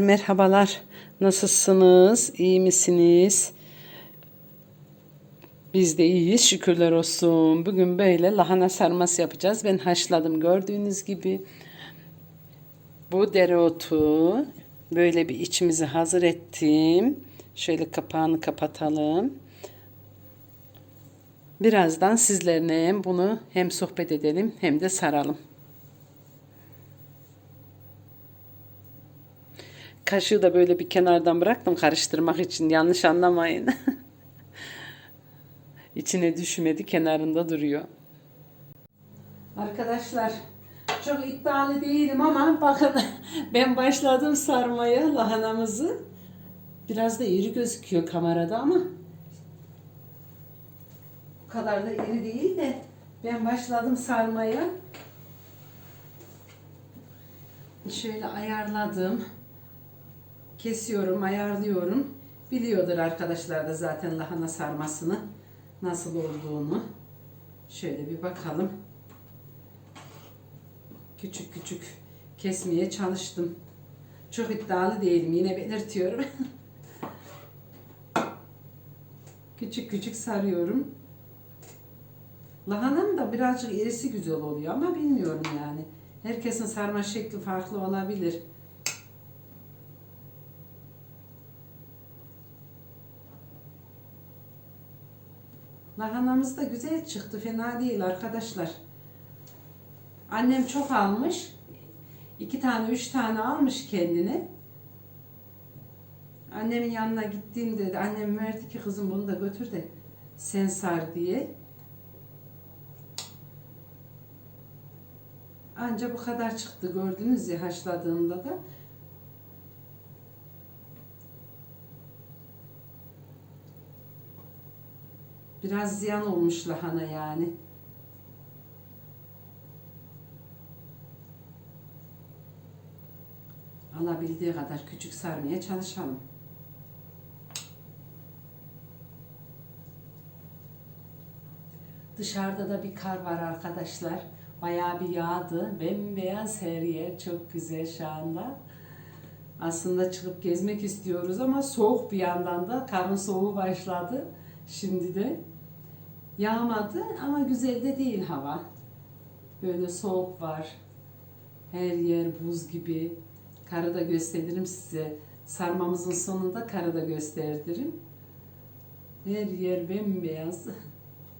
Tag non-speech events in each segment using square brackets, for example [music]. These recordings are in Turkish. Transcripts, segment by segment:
merhabalar. Nasılsınız? İyi misiniz? Biz de iyiyiz şükürler olsun. Bugün böyle lahana sarması yapacağız. Ben haşladım gördüğünüz gibi. Bu dereotu böyle bir içimizi hazır ettim. Şöyle kapağını kapatalım. Birazdan sizlerle bunu hem sohbet edelim hem de saralım. Kaşığı da böyle bir kenardan bıraktım karıştırmak için. Yanlış anlamayın. [laughs] İçine düşmedi kenarında duruyor. Arkadaşlar çok iddialı değilim ama bakın [laughs] ben başladım sarmaya lahanamızı. Biraz da iri gözüküyor kamerada ama bu kadar da iri değil de ben başladım sarmaya. Şöyle ayarladım. Kesiyorum, ayarlıyorum. Biliyordur arkadaşlar da zaten lahana sarmasını nasıl olduğunu. Şöyle bir bakalım. Küçük küçük kesmeye çalıştım. Çok iddialı değilim yine belirtiyorum. [laughs] küçük küçük sarıyorum. Lahananın da birazcık irisi güzel oluyor ama bilmiyorum yani. Herkesin sarma şekli farklı olabilir. Lahanamız da güzel çıktı. Fena değil arkadaşlar. Annem çok almış. iki tane, üç tane almış kendine. Annemin yanına gittiğimde de annem verdi ki kızım bunu da götür de sen sar diye. Anca bu kadar çıktı gördünüz ya haşladığımda da. Biraz ziyan olmuş lahana yani. Alabildiği kadar küçük sarmaya çalışalım. Dışarıda da bir kar var arkadaşlar. Bayağı bir yağdı. Bembeyaz her yer. Çok güzel şu anda. Aslında çıkıp gezmek istiyoruz ama soğuk bir yandan da. Karın soğuğu başladı. Şimdi de yağmadı ama güzel de değil hava. Böyle soğuk var. Her yer buz gibi. Karı da gösteririm size. Sarmamızın sonunda karı da gösteririm. Her yer bembeyaz.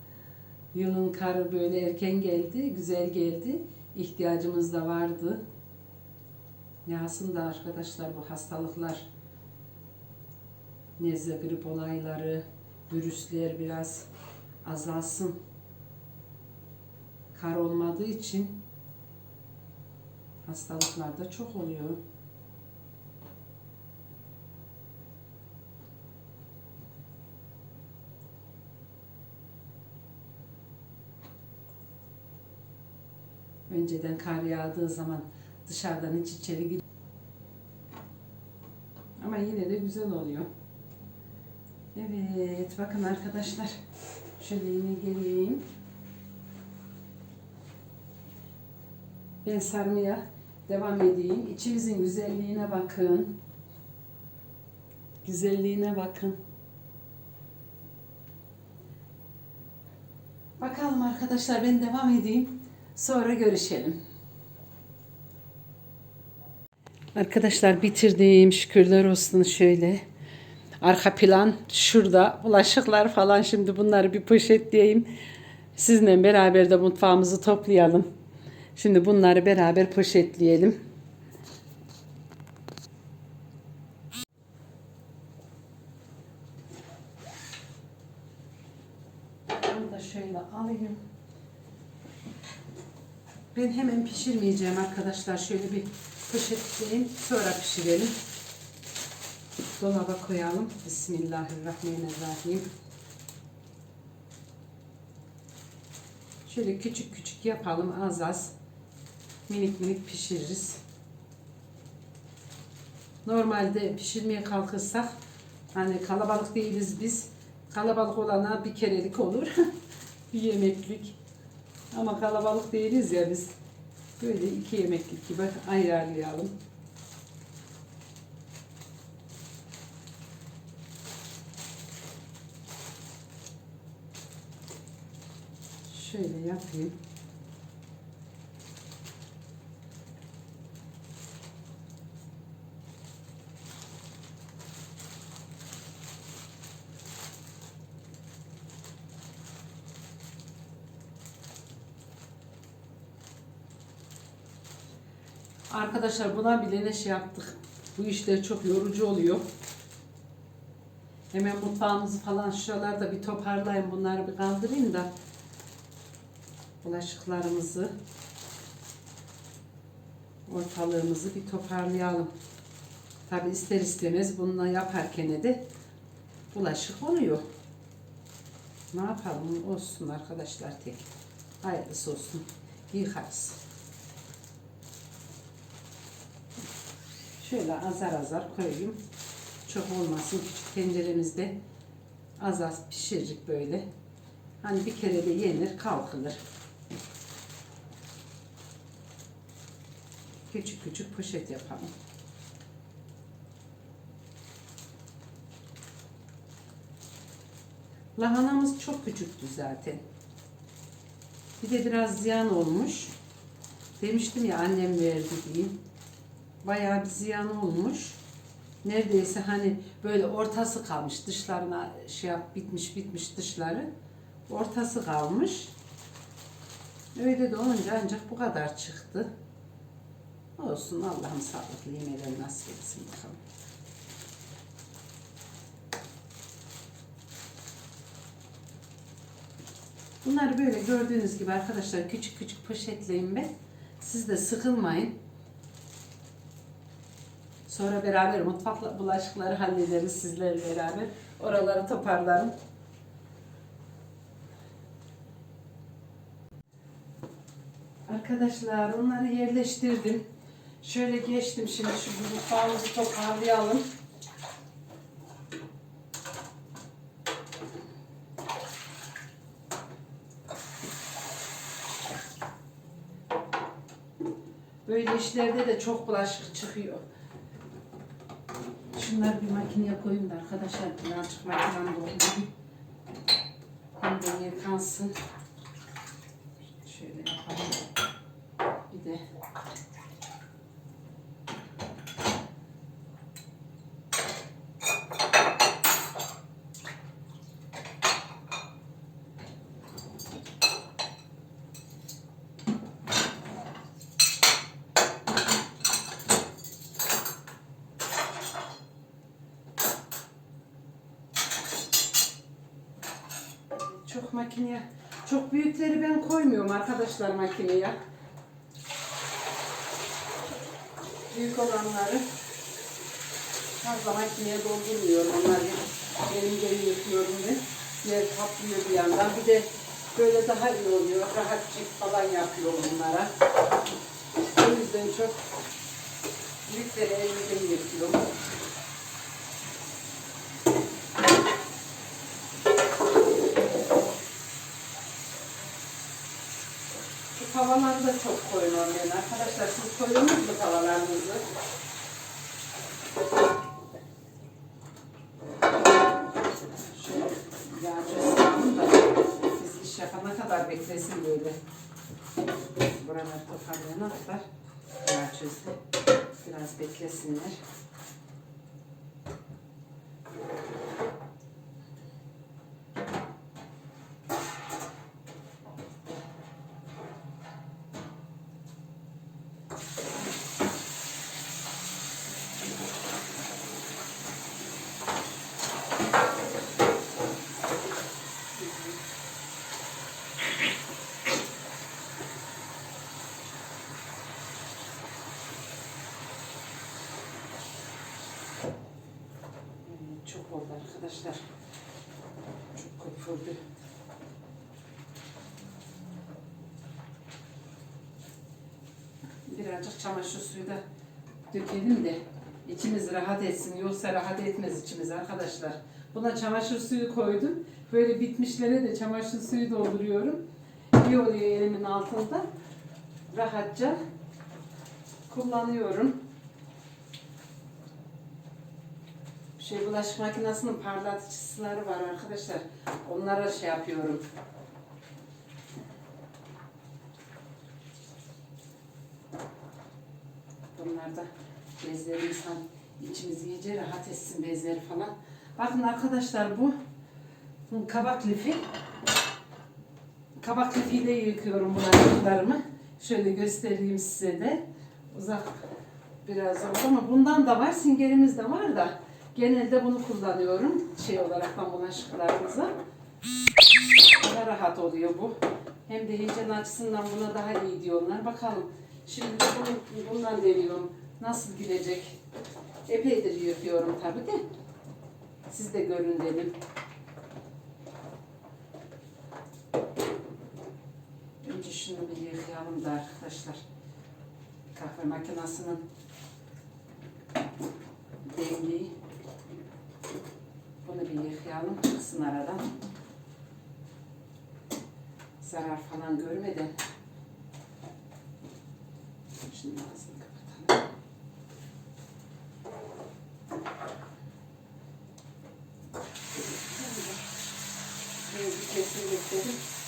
[laughs] Yılın karı böyle erken geldi, güzel geldi. İhtiyacımız da vardı. Yağsın da arkadaşlar bu hastalıklar, nezle, grip olayları, virüsler biraz azalsın. Kar olmadığı için hastalıklar da çok oluyor. Önceden kar yağdığı zaman dışarıdan hiç içeri gir. Ama yine de güzel oluyor. Evet bakın arkadaşlar. Şöyle yine geleyim. Ben sarmaya devam edeyim. İçimizin güzelliğine bakın. Güzelliğine bakın. Bakalım arkadaşlar ben devam edeyim. Sonra görüşelim. Arkadaşlar bitirdim. Şükürler olsun şöyle. Arka plan şurada. Bulaşıklar falan şimdi bunları bir poşetleyeyim. Sizinle beraber de mutfağımızı toplayalım. Şimdi bunları beraber poşetleyelim. Bunu da şöyle alayım. Ben hemen pişirmeyeceğim arkadaşlar. Şöyle bir poşetleyeyim. Sonra pişirelim. Dolaba koyalım. Bismillahirrahmanirrahim. Şöyle küçük küçük yapalım. Az az. Minik minik pişiririz. Normalde pişirmeye kalkırsak hani kalabalık değiliz biz. Kalabalık olana bir kerelik olur. [laughs] bir yemeklik. Ama kalabalık değiliz ya biz. Böyle iki yemeklik gibi ayarlayalım. Şöyle yapayım. Arkadaşlar buna bile ne şey yaptık. Bu işler çok yorucu oluyor. Hemen mutfağımızı falan şuralarda bir toparlayayım. Bunları bir kaldırayım da. Bulaşıklarımızı. Ortalığımızı bir toparlayalım. Tabi ister istemez bununla yaparken de bulaşık oluyor. Ne yapalım olsun arkadaşlar tek. Hayırlısı olsun. Yıkarız. Şöyle azar azar koyayım. Çok olmasın. Küçük tenceremizde az az pişirecek böyle. Hani bir kere de yenir kalkılır. Küçük küçük poşet yapalım. Lahanamız çok küçüktü zaten. Bir de biraz ziyan olmuş. Demiştim ya annem verdi diye. Bayağı bir ziyan olmuş. Neredeyse hani böyle ortası kalmış. Dışlarına şey yap bitmiş bitmiş dışları. Ortası kalmış. Öyle de olunca ancak bu kadar çıktı. Olsun Allah'ım sağlıklı yemeğler nasip etsin bakalım. Bunları böyle gördüğünüz gibi arkadaşlar küçük küçük poşetleyin ben. Siz de sıkılmayın. Sonra beraber mutfakla bulaşıkları hallederiz sizlerle beraber. Oraları toparlarım. Arkadaşlar onları yerleştirdim. Şöyle geçtim şimdi şu mutfağımızı toparlayalım. Böyle işlerde de çok bulaşık çıkıyor. Şunları bir makineye koyayım da arkadaşlar birazcık makinem doldurayım. Hem de yıkansın. Şöyle yapalım. Bir de çok makineye, çok büyükleri ben koymuyorum arkadaşlar makineye. Büyük olanları fazla makineye doldurmuyorum. Onları elimde yıkıyorum ve yer kaplıyor bir yandan. Bir de böyle daha iyi oluyor. Rahatçık falan yapıyorum bunlara. O yüzden çok büyükleri elimde yıkıyorum. Tavaları da çok koymam ben arkadaşlar. Siz koyuyor musunuz tavalarınızı? Biz iş yapana kadar beklesin böyle. Buraları toparlayana kadar yağ çözdü. Biraz beklesinler. Hmm, Çok oldu arkadaşlar. Çok köpürdü. Birazcık çamaşır suyu da dökelim de içimiz rahat etsin. Yoksa rahat etmez içimiz arkadaşlar. Buna çamaşır suyu koydum. Böyle bitmişlere de çamaşır suyu dolduruyorum. İyi oluyor elimin altında. Rahatça kullanıyorum. şey bulaşık makinesinin parlatıcıları var arkadaşlar. Onlara şey yapıyorum. Bunlar da bezleri insan içimiz iyice rahat etsin bezleri falan. Bakın arkadaşlar bu kabak lifi. Kabak lifiyle yıkıyorum bulaşıklarımı. Şöyle göstereyim size de. Uzak biraz oldu ama bundan da var, singerimiz de var da. Genelde bunu kullanıyorum. Şey olarak ben bulaşıklarımıza. Daha rahat oluyor bu. Hem de hijyen açısından buna daha iyi diyorlar. Bakalım. Şimdi bunu, bundan deniyorum. Nasıl gidecek? Epeydir yıkıyorum tabii de. Siz de görün dedim. Önce şunu bir yıkayalım da arkadaşlar. Kahve makinesinin demliği. Bunu bir yıkayalım. Çıksın aradan. Zarar falan görmeden. Şimdi ağzını kapatalım. Kesinlikle.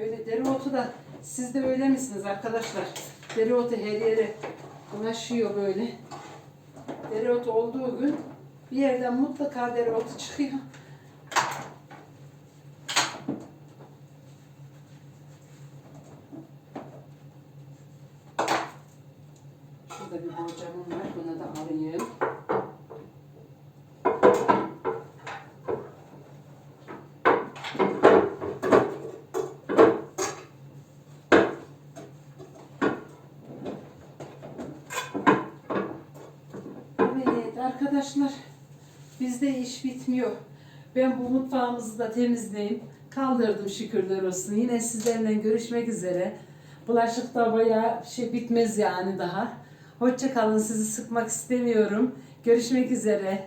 Böyle dereotu da siz de öyle misiniz arkadaşlar? Dereotu her yere ulaşıyor böyle. Dereotu olduğu gün bir yerden mutlaka dereotu çıkıyor. Şurada bir borcamım var. Buna da alayım. Evet arkadaşlar bizde iş bitmiyor. Ben bu mutfağımızı da temizleyip kaldırdım şükürler olsun. Yine sizlerle görüşmek üzere. Bulaşık da bayağı şey bitmez yani daha. Hoşça kalın sizi sıkmak istemiyorum. Görüşmek üzere.